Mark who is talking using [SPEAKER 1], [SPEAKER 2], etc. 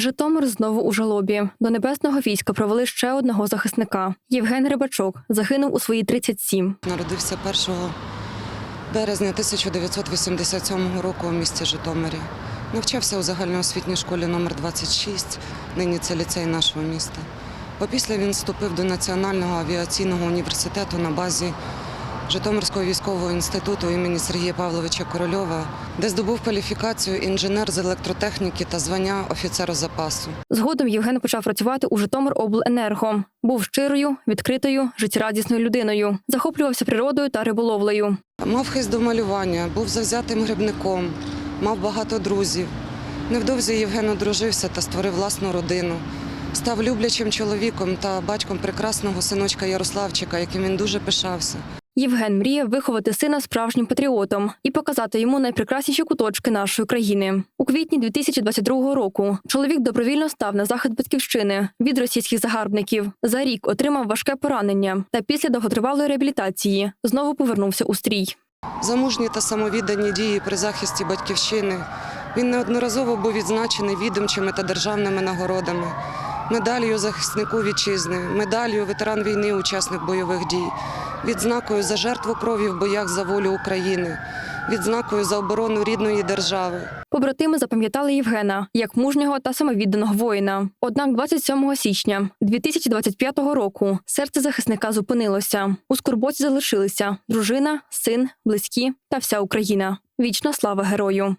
[SPEAKER 1] Житомир знову у жалобі. До небесного війська провели ще одного захисника. Євген Рибачок загинув у свої 37.
[SPEAKER 2] Народився 1 березня 1987 року у місті Житомирі. Навчався у загальноосвітній школі номер 26, нині це ліцей нашого міста. Опісля він вступив до Національного авіаційного університету на базі Житомирського військового інституту імені Сергія Павловича Корольова, де здобув кваліфікацію інженер з електротехніки та звання офіцера запасу.
[SPEAKER 1] Згодом Євген почав працювати у Житомиробленерго. Був щирою, відкритою, життєрадісною людиною. Захоплювався природою та риболовлею.
[SPEAKER 2] Мав хист до малювання, був завзятим грибником, мав багато друзів. Невдовзі Євген одружився та створив власну родину. Став люблячим чоловіком та батьком прекрасного синочка Ярославчика, яким він дуже пишався.
[SPEAKER 1] Євген мріяв виховати сина справжнім патріотом і показати йому найпрекрасніші куточки нашої країни. У квітні 2022 року чоловік добровільно став на захист батьківщини від російських загарбників. За рік отримав важке поранення та після довготривалої реабілітації знову повернувся у стрій.
[SPEAKER 2] За мужні та самовіддані дії при захисті батьківщини він неодноразово був відзначений відомчими та державними нагородами, медаллю захиснику вітчизни, медаллю ветеран війни, учасник бойових дій, відзнакою за жертву крові в боях за волю України, відзнакою за оборону рідної держави.
[SPEAKER 1] Побратими запам'ятали Євгена як мужнього та самовідданого воїна. Однак 27 січня 2025 року серце захисника зупинилося. У скорботі залишилися дружина, син, близькі та вся Україна. Вічна слава герою.